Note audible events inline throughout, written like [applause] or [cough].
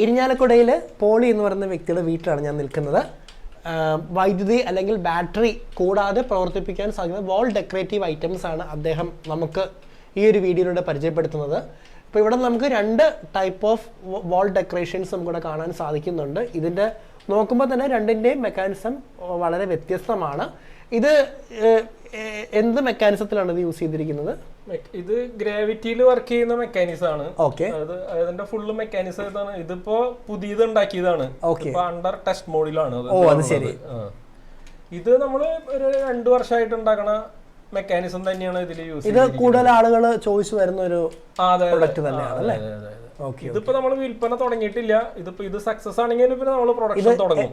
ഇരിഞ്ഞാലക്കുടയിൽ poly എന്ന് പറയുന്ന വ്യക്തിയുടെ വീട്ടിലാണ് ഞാൻ നിൽക്കുന്നത്. വൈദ്യുതി അല്ലെങ്കിൽ ബാറ്ററി കൂടാതെ പ്രവർത്തിപ്പിക്കാൻ സാധിക്കുന്ന വാൾ ഡെക്കറേറ്റീവ് ഐറ്റംസ് ആണ് അദ്ദേഹം നമുക്ക് ഈ ഒരു വീഡിയോയിലൂടെ പരിചയപ്പെടുത്തുന്നത്. അപ്പോൾ ഇവിടെ നമുക്ക് രണ്ട് ടൈപ്പ് ഓഫ് വാൾ ഡെക്കറേഷൻസ് നമുക്കിവിടെ കാണാൻ സാധിക്കുന്നുണ്ട്. ഇതിന്റെ നോക്കുമ്പോൾ തന്നെ രണ്ടിന്റെയും മെക്കാനിസം വളരെ വ്യത്യസ്തമാണ്. ഇത് എന്ത് മെക്കാനിസത്തിലാണ് ഇത് യൂസ് ചെയ്തിരിക്കുന്നത്? ഇത് ഗ്രാവിറ്റിയിൽ വർക്ക് ചെയ്യുന്ന മെക്കാനിസം ആണ്. ഓക്കെ അത് അതിന്റെ ഫുള്ള് മെക്കാനിസം ഇതാണ്. ഇതിപ്പോ പുതിയത് ഉണ്ടാക്കിയതാണ്. അണ്ടർ ടെസ്റ്റ് മോഡിലാണ് ഓ, അത് ശരി. ഇത് നമ്മൾ ഒരു രണ്ടു വർഷമായിട്ട് ഉണ്ടാക്കണ മെക്കാനിസം തന്നെയാണ് ഇതിൽ യൂസ് ഇത് കൂടുതൽ ആളുകൾ ചോയ്സ് വരുന്ന ഒരു പ്രോഡക്റ്റ് തന്നെയാണ് അല്ലേ? ഇതിപ്പോ നമ്മൾ വിൽപ്പന തുടങ്ങിയിട്ടില്ല. ഇതിപ്പോ ഇത് സക്സസ് ആണെങ്കിൽ പിന്നെ നമ്മൾ പ്രൊഡക്ഷൻ തുടങ്ങും.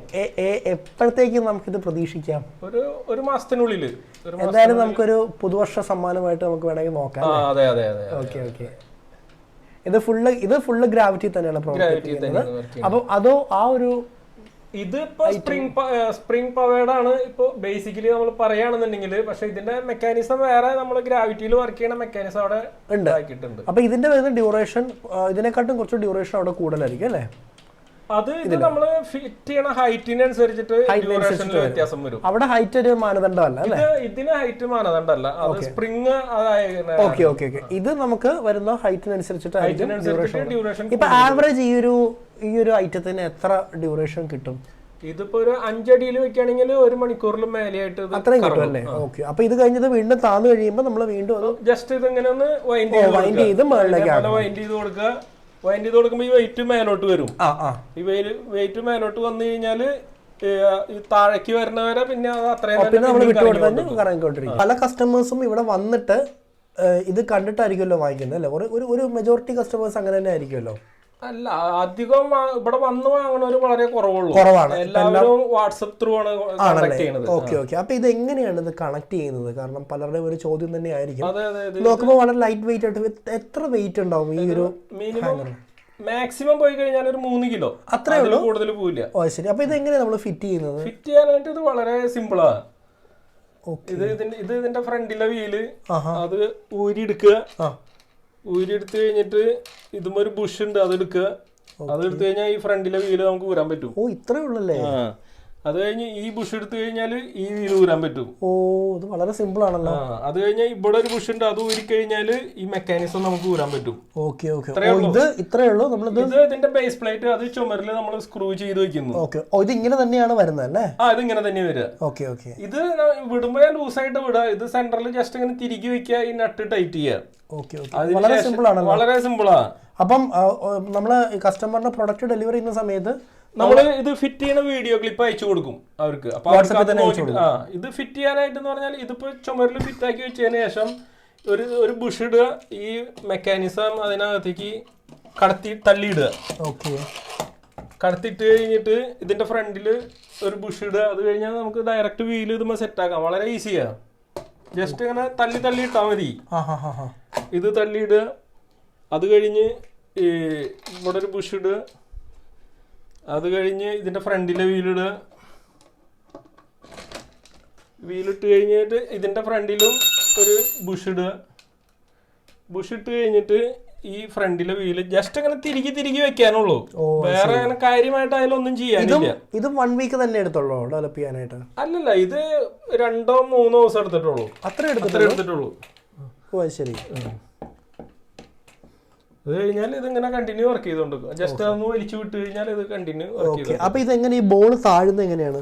എപ്പോഴത്തേക്കും നമുക്കിത് പ്രതീക്ഷിക്കാം? ഒരു ഒരു മാസത്തിനുള്ളിൽ എന്തായാലും നമുക്കൊരു പുതുവർഷ സമ്മാനമായിട്ട് നമുക്ക് വേണമെങ്കിൽ നോക്കാം അതെ അതെ അതെ ഓക്കെ ഓക്കെ ഇത് ഫുള്ള് ഇത് ഫുള്ള് ഗ്രാവിറ്റി തന്നെയാണ് പ്രവർത്തിക്കുന്നത് അപ്പോൾ അതോ ആ ഒരു ഇതിപ്പോ സ്പ്രിംഗ് സ്പ്രിംഗ് പവേർഡ് ആണ്. ഇപ്പോ ബേസിക്കലി നമ്മൾ പറയുകയാണെന്നുണ്ടെങ്കിൽ പക്ഷെ ഇതിന്റെ മെക്കാനിസം വേറെ നമ്മൾ ഗ്രാവിറ്റിയിൽ വർക്ക് ചെയ്യുന്ന മെക്കാനിസം അവിടെ ഉണ്ട്. ഉണ്ടാക്കിയിട്ടുണ്ട് അപ്പൊ ഇതിന്റെ വരുന്ന ഡ്യൂറേഷൻ ഇതിനെക്കാട്ടും കുറച്ച് ഡ്യൂറേഷൻ അവിടെ കൂടുതലായിരിക്കും അല്ലേ? അത് ഇത് നമ്മൾ ഫിറ്റ് ചെയ്യണ ഹൈറ്റിനനുസരിച്ചിട്ട് ഡ്യൂറേഷനിൽ വ്യത്യാസം വരും. അവിടെ ഹൈറ്റ് ഒരു മാനദണ്ഡമല്ല അല്ലേ? ഇത് ഇതിന് ഹൈറ്റ് മാനദണ്ഡമല്ല. അത് സ്പ്രിങ് ഓക്കെ ഓക്കെ ഓക്കെ ഇത് നമുക്ക് വരുന്ന ഹൈറ്റിനനുസരിച്ചിട്ട് ഡ്യൂറേഷൻ ഇപ്പൊ ആവറേജ് ഈ ഒരു ഈ ഒരു ഐറ്റത്തിന് എത്ര ഡ്യൂറേഷൻ കിട്ടും? ഇതിപ്പോ ഒരു അഞ്ചടിയിൽ വെക്കുകയാണെങ്കിൽ ഒരു മണിക്കൂറിലും മേലെയായിട്ട് അത്രയും കിട്ടും അല്ലേ? ഓക്കെ അപ്പൊ ഇത് കഴിഞ്ഞത് വീണ്ടും താന്ന് കഴിയുമ്പോൾ നമ്മൾ വീണ്ടും ജസ്റ്റ് ഇത് ഇങ്ങനെ ഒന്ന് വൈൻഡ് വൈൻഡ് ചെയ്ത് മേളിലേക്ക് വൈൻഡ് ചെയ്ത് കൊടുക്കുക. വൈൻഡ് ചെയ്ത് കൊടുക്കുമ്പോൾ ഈ വെയിറ്റ് മേലോട്ട് വരും. ഈ വെയിറ്റ് മേലോട്ട് വന്നു കഴിഞ്ഞാൽ താഴേക്ക് വരുന്നവരെ പിന്നെ അത് അത്രയും പല കസ്റ്റമേഴ്സും ഇവിടെ വന്നിട്ട് ഇത് കണ്ടിട്ടായിരിക്കുമല്ലോ വാങ്ങിക്കുന്നത് അല്ലേ? ഒരു- ഒരു മെജോറിറ്റി കസ്റ്റമേഴ്സ് അങ്ങനെ തന്നെ ആയിരിക്കുമല്ലോ. അല്ല അധികം ഇവിടെ വന്ന് വാങ്ങണവർ വളരെ കുറവുള്ളൂ. കുറവാണ്. എല്ലാവരും വാട്സപ്പ് ത്രൂ ആണ് കണക്ട് ചെയ്യുന്നത്. Okay okay. അപ്പൊ ഇത് എങ്ങനെയാണ് ഇത് കണക്ട് ചെയ്യുന്നത്? കാരണം പലരുടെയും ഒരു ചോദ്യം തന്നെ ആയിരിക്കും. നോക്കുമ്പോൾ വളരെ ലൈറ്റ് വെയിറ്റ് ആയിട്ട് എത്ര വെയിറ്റ് ഉണ്ടാവും ഈ ഒരു മിനിമം മാക്സിമം പോയി കഴിഞ്ഞാൽ ഒരു മൂന്ന് കിലോ. അത്രേ ഉള്ളൂ? കൂടുതൽ പോവില്ല. ഓ ശരി. അപ്പൊ ഇത് എങ്ങനെയാണ് നമ്മൾ ഫിറ്റ് ചെയ്യുന്നത്? ഫിറ്റ് ചെയ്യാനായിട്ട് ഇത് വളരെ സിമ്പിളാണ് ഇത് ഇതിന്റെ ഇത് ഇതിന്റെ ഫ്രണ്ടിലെ വീൽ അത് ഊരി എടുക്കുക ആ ഊരി എടുത്തു കഴിഞ്ഞിട്ട് ഇതും ഒരു ബുഷ് ഉണ്ട് അതെടുക്കുക. അതെടുത്ത് കഴിഞ്ഞാൽ ഈ ഫ്രണ്ടിലെ വീൽ നമുക്ക് ഊരാൻ പറ്റും. ഓ ഇത്രേ ഉള്ളല്ലേ? ആ. അത് കഴിഞ്ഞ് ഈ ബുഷ് എടുത്തു കഴിഞ്ഞാൽ ഈ വീൽ ഊരാൻ പറ്റും. ഓ അത് വളരെ സിമ്പിൾ ആണല്ലോ. അത് കഴിഞ്ഞാൽ ഇവിടെ ഒരു ബുഷ് ഉണ്ട് അത് ഊരി കഴിഞ്ഞാൽ ഈ മെക്കാനിസം നമുക്ക് ഊരാൻ പറ്റും. Okay okay. ഇത് ഇത്രേ ഉള്ളൂ? നമ്മൾ ഇത് ഇതിന്റെ ബേസ് പ്ലേറ്റ് അത് ചുമരിൽ നമ്മൾ സ്ക്രൂ ചെയ്ത് വെക്കുന്നു. ഓക്കെ. ഇത് ഇങ്ങനെ തന്നെയാണ് വരുന്നത് അല്ലേ? ആ ഇത് ഇങ്ങനെ തന്നെ വരിക. Okay okay. ഇത് വിടുമ്പോൾ വിടുമ്പോ ഞാൻ ലൂസായിട്ട് വിടുക ഇത് സെന്ററിൽ ജസ്റ്റ് ഇങ്ങനെ തിരികെ വെക്കുക ഈ നട്ട് ടൈറ്റ് ചെയ്യുക. Okay okay. വളരെ സിമ്പിൾ ആണ് വളരെ സിമ്പിൾ ആണ് അപ്പം നമ്മൾ കസ്റ്റമറിന്റെ പ്രൊഡക്റ്റ് ഡെലിവറി ചെയ്യുന്ന സമയത്ത് നമ്മൾ ഇത് ഫിറ്റ് ചെയ്യുന്ന വീഡിയോ ക്ലിപ്പ് അയച്ചു കൊടുക്കും അവർക്ക്. അപ്പൊ ഇത് ഫിറ്റ് ചെയ്യാനായിട്ട് എന്ന് പറഞ്ഞാൽ ഇതിപ്പോ ചുമരിൽ ഫിറ്റ് ആക്കി വെച്ചതിന് ശേഷം ഒരു ഒരു ബുഷ് ഇടുക ഈ മെക്കാനിസം അതിനകത്തേക്ക് കടത്തി തള്ളിയിടുക. ഓക്കെ കടത്തിട്ട് കഴിഞ്ഞിട്ട് ഇതിന്റെ ഫ്രണ്ടിൽ ഒരു ബുഷ് ഇടുക. അത് കഴിഞ്ഞാൽ നമുക്ക് ഡയറക്റ്റ് വീൽ ഇതുമ്പോ സെറ്റ് ആക്കാം. വളരെ ഈസിയാ ജസ്റ്റ് ഇങ്ങനെ തള്ളി തള്ളി ഇട്ടാൽ മതി. ഇത് തള്ളിയിടുക. അത് കഴിഞ്ഞ് ഇവിടെ ഒരു ബുഷ് ഇടുക. അത് കഴിഞ്ഞ് ഇതിന്റെ ഫ്രണ്ടിലെ വീലിടുക. വീലിട്ട് കഴിഞ്ഞിട്ട് ഇതിന്റെ ഫ്രണ്ടിലും ഒരു ബുഷ് ഇടുക. ബുഷ് ഇട്ട് കഴിഞ്ഞിട്ട് ഈ ഫ്രണ്ടിലെ വീൽ ജസ്റ്റ് അങ്ങനെ തിരികെ തിരികെ വെക്കാനുള്ളൂ. വേറെ അങ്ങനെ കാര്യമായിട്ട് അതിലൊന്നും ചെയ്യാനില്ല. ഇത് വൺ വീക്ക് തന്നെ എടുത്തുള്ളൂ ഡെവലപ്പ് ചെയ്യാനായിട്ട്? അല്ലല്ല ഇത് രണ്ടോ മൂന്നോ ദിവസം എടുത്തിട്ടുള്ളൂ. അത്ര എടുത്തിട്ടുള്ളൂ? ഓ ശരി. അത് കഴിഞ്ഞാൽ ഇതിങ്ങനെ കണ്ടിന്യൂ വർക്ക് ചെയ്തോണ്ടിരിക്കും. ജസ്റ്റ് അതൊന്ന് വലിച്ചു വിട്ട് കഴിഞ്ഞാൽ ഇത് കണ്ടിന്യൂ വർക്ക് ചെയ്തു അപ്പൊ ഇത് എങ്ങനെ ഈ ബോൾ താഴുന്നത് എങ്ങനെയാണ്?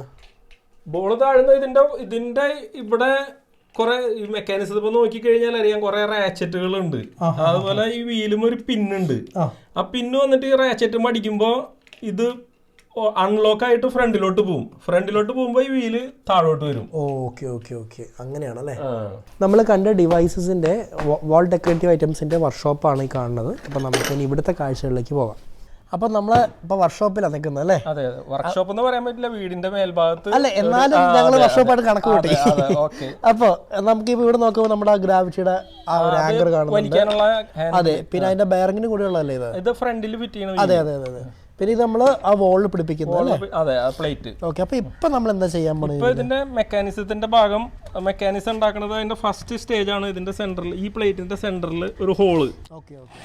ബോൾ താഴുന്ന ഇതിന്റെ ഇതിന്റെ ഇവിടെ കുറെ ഈ മെക്കാനിസം ഇപ്പൊ നോക്കി കഴിഞ്ഞാൽ അറിയാം കുറെ റാച്ചറ്റുകൾ ഉണ്ട് അതുപോലെ ഈ വീലും ഒരു പിന്നുണ്ട്. ആ. ആ പിന്ന് വന്നിട്ട് ഈ റാച്ചറ്റും മടിക്കുമ്പോ ഇത് അൺലോക്ക് ആയിട്ട് ഫ്രണ്ടിലോട്ട് പോകും ഫ്രണ്ടിലോട്ട് പോകുമ്പോൾ ഈ വീൽ താഴോട്ട് വരും. Okay okay okay. അങ്ങനെയാണല്ലേ. നമ്മൾ കണ്ട ഡിവൈസസിന്റെ വാൾ ഡെക്കറേറ്റീവ് ഐറ്റംസിന്റെ വർക്ക്ഷോപ്പാണ് ഈ കാണുന്നത്. അപ്പോൾ നമുക്ക് ഇനി ഇവിടുത്തെ കാഴ്ചകളിലേക്ക് പോകാം. അപ്പൊ നമ്മൾ ഇപ്പൊ വർക്ക്ഷോപ്പിലാണ് നിൽക്കുന്നത് അല്ലേ? അതെ വർക്ക്ഷോപ്പ് എന്ന് പറയാൻ പറ്റില്ല. വീടിന്റെ മേൽഭാഗത്ത് അല്ല എന്നാലും ഞങ്ങൾ വർക്ക്ഷോപ്പായിട്ട് കണക്ക് കൂട്ടി. [laughs] അപ്പൊ നമുക്ക് ഇപ്പൊ ഇവിടെ നോക്കുമ്പോൾ നമ്മുടെ ആ ഗ്രാവിറ്റിയുടെ ആ ഒരു ആങ്കർ കാണുന്നുണ്ട്. അതെ പിന്നെ അതിന്റെ ബെയറിങ്ങിന് കൂടെയുള്ളതല്ലേ ഇത്? ഇത് ഫ്രണ്ടിൽ ഫിറ്റ് ചെയ്യണ അതെ അതെ അതെ. പിന്നെ ഇത് നമ്മൾ ആ വോളിൽ പിടിപ്പിക്കുന്നത് അതെ പ്ലേറ്റ് ഓക്കെ അപ്പോൾ ഇപ്പം നമ്മൾ എന്താ ചെയ്യാൻ ഇപ്പോൾ ഇതിന്റെ മെക്കാനിസത്തിന്റെ ഭാഗം മെക്കാനിസം ഉണ്ടാക്കുന്നത് അതിന്റെ ഫസ്റ്റ് സ്റ്റേജ് ആണ് ഇതിന്റെ സെന്ററിൽ ഈ പ്ലേറ്റിന്റെ സെന്ററിൽ ഒരു ഹോൾ ഓക്കെ ഓക്കെ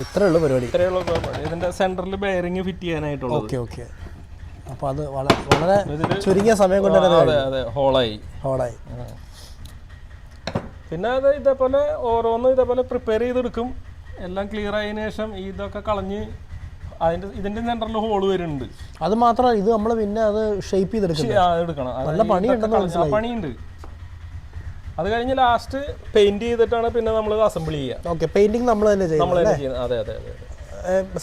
ഇത്രേ ഉള്ളൂ പരിപാടി. ഇത്രേ ഉള്ളൂ പരിപാടി. ഇതിന്റെ സെന്ററിൽ ബെയറിംഗ് ഫിറ്റ് ചെയ്യാനായിട്ടുള്ളൂ ഓക്കെ ഓക്കെ അപ്പോൾ അത് വളരെ വളരെ ചുരുങ്ങിയ സമയം കൊണ്ട് തന്നെ അതെ അതെ. ഹോളായി ഹോളായി പിന്നെ അത് ഇതേപോലെ ഓരോന്നും ഇതേപോലെ പ്രിപ്പയർ ചെയ്തെടുക്കും. എല്ലാം ക്ലിയർ ആയതിനു ശേഷം ഇതൊക്കെ കളഞ്ഞ് അതിന്റെ ഇതിന്റെ സെന്ററിൽ ഹോൾ വരുന്നുണ്ട്. അത് മാത്രമല്ല ഇത് നമ്മൾ പിന്നെ അത് ഷേപ്പ് ചെയ്തെടുക്കണം എടുക്കണം. നല്ല പണിയുണ്ടെന്ന് പണിയുണ്ട്. അത് കഴിഞ്ഞ് ലാസ്റ്റ് പെയിന്റ് ചെയ്തിട്ടാണ് പിന്നെ നമ്മൾ അസംബിൾ ചെയ്യുക. ഓക്കെ നമ്മൾ തന്നെ ചെയ്യുന്നത്. അതെ അതെ അതെ.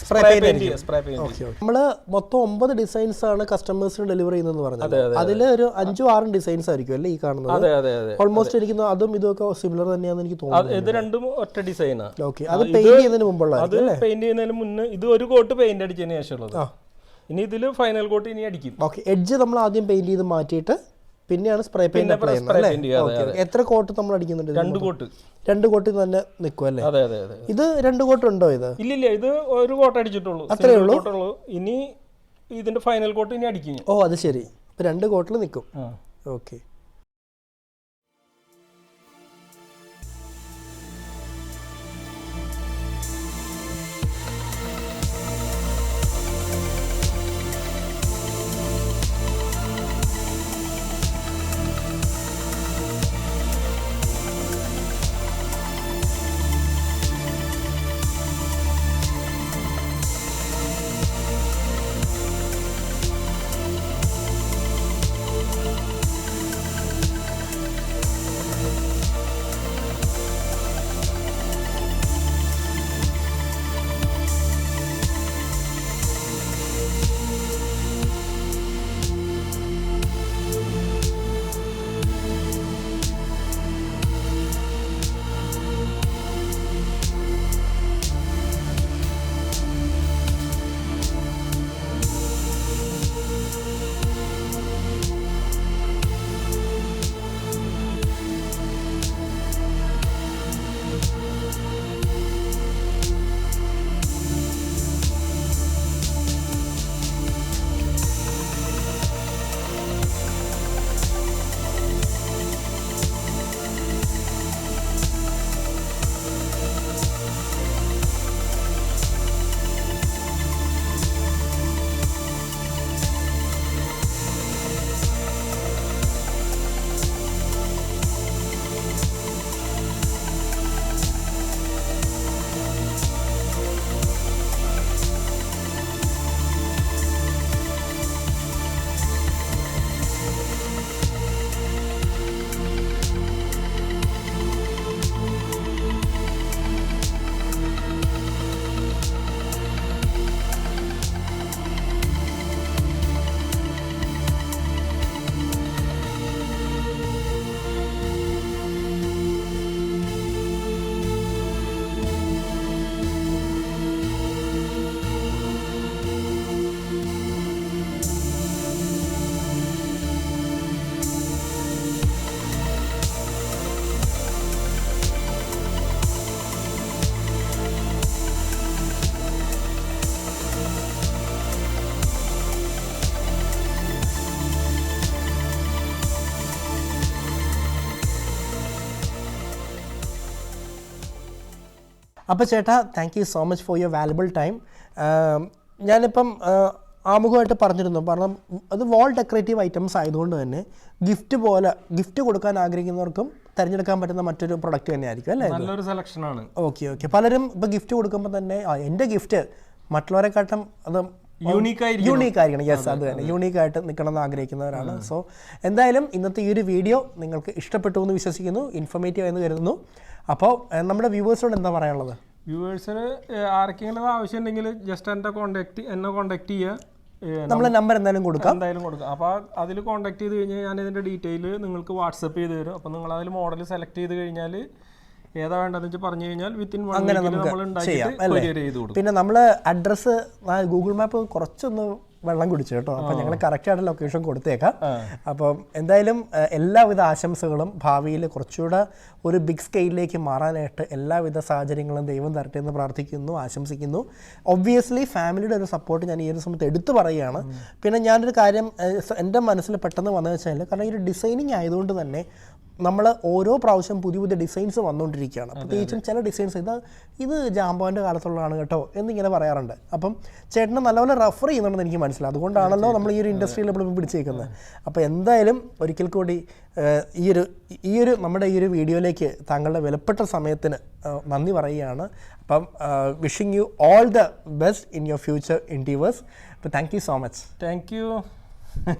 സ്പ്രേ സ്പ്രേ പെയിന്റ് പെയിന്റ് നമ്മൾ മൊത്തം ഒമ്പത് ഡിസൈൻസ് ആണ് കസ്റ്റമേഴ്സിന് ഡെലിവർ ചെയ്യുന്നത് പറഞ്ഞത്. അതെ, അതെ, അതിൽ ഒരു അഞ്ചും ആറും ഡിസൈൻസ് ആയിരിക്കും അല്ലേ ഈ കാണുന്നത്? അതെ അതെ അതെ. ഓൾമോസ്റ്റ് എനിക്ക് അതും ഇതൊക്കെ സിമിലർ തന്നെയാണെന്ന് എനിക്ക് തോന്നുന്നു ഇത് രണ്ടും ഒറ്റ ഡിസൈൻ ഓക്കെ അത് പെയിന്റ് ചെയ്യുന്നതിന് മുമ്പുള്ള അത് പെയിന്റ് ചെയ്യുന്നതിന് മുന്നേ ഇത് ഒരു കോട്ട് പെയിന്റ് അടിച്ചതിന് ശേഷമുള്ളത്. ഇനി ഇതിൽ ഫൈനൽ കോട്ട് ഇനി അടിക്കും. ഓക്കെ എഡ്ജ് നമ്മൾ ആദ്യം പെയിന്റ് ചെയ്ത് മാറ്റിയിട്ട് പിന്നെയാണ് സ്പ്രേ പെയിന്റ് അപ്ലൈ ചെയ്യുന്നത്. എത്ര കോട്ട് നമ്മൾ അടിക്കുന്നുണ്ട് രണ്ട് കോട്ട്. രണ്ട് കോട്ട് തന്നെ നിൽക്കും അല്ലേ? അതെ അതെ അതെ. ഇത് രണ്ട് കോട്ട് ഉണ്ടോ ഇത്? ഇല്ല ഇത് ഒരു കോട്ട് അടിച്ചിട്ടുള്ളൂ. അത്രേ ഉള്ളൂ? ഇനി ഇതിന്റെ ഫൈനൽ കോട്ട് ഇനി അടിക്കും. ഓ അത് ശരി. രണ്ട് കോട്ടിൽ നിൽക്കും. ഓക്കെ അപ്പോൾ ചേട്ടാ thank you so much for your valuable time ഞാനിപ്പം ആമുഖമായിട്ട് പറഞ്ഞിരുന്നു. കാരണം അത് വാൾ ഡെക്കറേറ്റീവ് ഐറ്റംസ് ആയതുകൊണ്ട് തന്നെ ഗിഫ്റ്റ് പോലെ ഗിഫ്റ്റ് കൊടുക്കാൻ ആഗ്രഹിക്കുന്നവർക്കും തിരഞ്ഞെടുക്കാൻ പറ്റുന്ന മറ്റൊരു പ്രൊഡക്റ്റ് തന്നെയായിരിക്കും അല്ലേ നല്ലൊരു സെലക്ഷനാണ് ഓക്കെ ഓക്കെ പലരും ഇപ്പോൾ ഗിഫ്റ്റ് കൊടുക്കുമ്പോൾ തന്നെ എന്റെ ഗിഫ്റ്റ് മറ്റുള്ളവരെക്കാട്ടും അത് യൂണീക്ക് ആയിരിക്കണം. യെസ് അത് തന്നെ. യൂണീക്ക് ആയിട്ട് നിൽക്കണം എന്ന് ആഗ്രഹിക്കുന്നവരാണ് സോ എന്തായാലും ഇന്നത്തെ ഈ ഒരു വീഡിയോ നിങ്ങൾക്ക് ഇഷ്ടപ്പെട്ടു എന്ന് വിശ്വസിക്കുന്നു. ഇൻഫോർമേറ്റീവ് എന്ന് കരുതുന്നു. അപ്പോൾ നമ്മുടെ വ്യൂവേഴ്സിനോട് എന്താ പറയാനുള്ളത്? വ്യൂവേഴ്സിന് ആർക്കെങ്കിലും ആവശ്യം ഉണ്ടെങ്കിൽ ജസ്റ്റ് എന്റെ കോണ്ടാക്ട് എന്നെ കോണ്ടാക്ട് ചെയ്യുക നമ്മുടെ നമ്പർ എന്തായാലും കൊടുക്കാം. എന്തായാലും കൊടുക്കാം. അപ്പോൾ അതിൽ കോണ്ടാക്ട് ചെയ്ത് കഴിഞ്ഞാൽ ഞാൻ ഇതിന്റെ ഡീറ്റെയിൽ നിങ്ങൾക്ക് വാട്സപ്പ് ചെയ്ത് തരും. അപ്പോൾ നിങ്ങൾ അതിൽ മോഡൽ സെലക്ട് ചെയ്ത് കഴിഞ്ഞാൽ ഏതാ വേണ്ടതെന്ന് പറഞ്ഞു കഴിഞ്ഞാൽ വിത്തിൻ വൺ അങ്ങനെ നമ്മൾ ചെയ്യാം, പിന്നെ നമ്മൾ അഡ്രസ്സ് ഗൂഗിൾ മാപ്പ് കുറച്ചൊന്ന് വെള്ളം കുടിച്ചു കേട്ടോ. അപ്പൊ ഞങ്ങൾ കറക്റ്റായിട്ട് ലൊക്കേഷൻ കൊടുത്തേക്കാം. അപ്പം എന്തായാലും എല്ലാവിധ ആശംസകളും ഭാവിയിൽ കുറച്ചുകൂടെ ഒരു ബിഗ് സ്കെയിലിലേക്ക് മാറാനായിട്ട് എല്ലാവിധ സാഹചര്യങ്ങളും ദൈവം തരട്ടെ എന്ന് പ്രാർത്ഥിക്കുന്നു ആശംസിക്കുന്നു. ഒബ്വിയസ്ലി ഫാമിലിയുടെ ഒരു സപ്പോർട്ട് ഞാൻ ഈ ഒരു സമയത്ത് എടുത്തു പറയുകയാണ്. പിന്നെ ഞാനൊരു കാര്യം എന്റെ മനസ്സിൽ പെട്ടെന്ന് വന്നു വെച്ചാൽ കാരണം ഈ ഒരു ഡിസൈനിങ് ആയതുകൊണ്ട് തന്നെ നമ്മൾ ഓരോ പ്രാവശ്യം പുതിയ പുതിയ ഡിസൈൻസ് വന്നുകൊണ്ടിരിക്കുകയാണ് പ്രത്യേകിച്ചും ചില ഡിസൈൻസ് ഇത് ഇത് ജാമ്പോന്റെ കാലത്തുള്ളതാണ് കേട്ടോ എന്നിങ്ങനെ പറയാറുണ്ട്. അപ്പം ചേട്ടന് നല്ലപോലെ റെഫർ ചെയ്യുന്നുണ്ടെന്ന് എനിക്ക് മനസ്സിലായി. അതുകൊണ്ടാണല്ലോ നമ്മൾ ഈ ഒരു ഇൻഡസ്ട്രിയിൽ നമ്മൾ പിടിച്ചേക്കുന്നത്. അപ്പോൾ എന്തായാലും ഒരിക്കൽ കൂടി ഈ ഒരു ഈ ഒരു നമ്മുടെ ഈ ഒരു വീഡിയോയിലേക്ക് താങ്കളുടെ വിലപ്പെട്ട സമയത്തിന് നന്ദി പറയുകയാണ്. അപ്പം wishing you all the best in your future endeavours അപ്പോൾ thank you so much thank you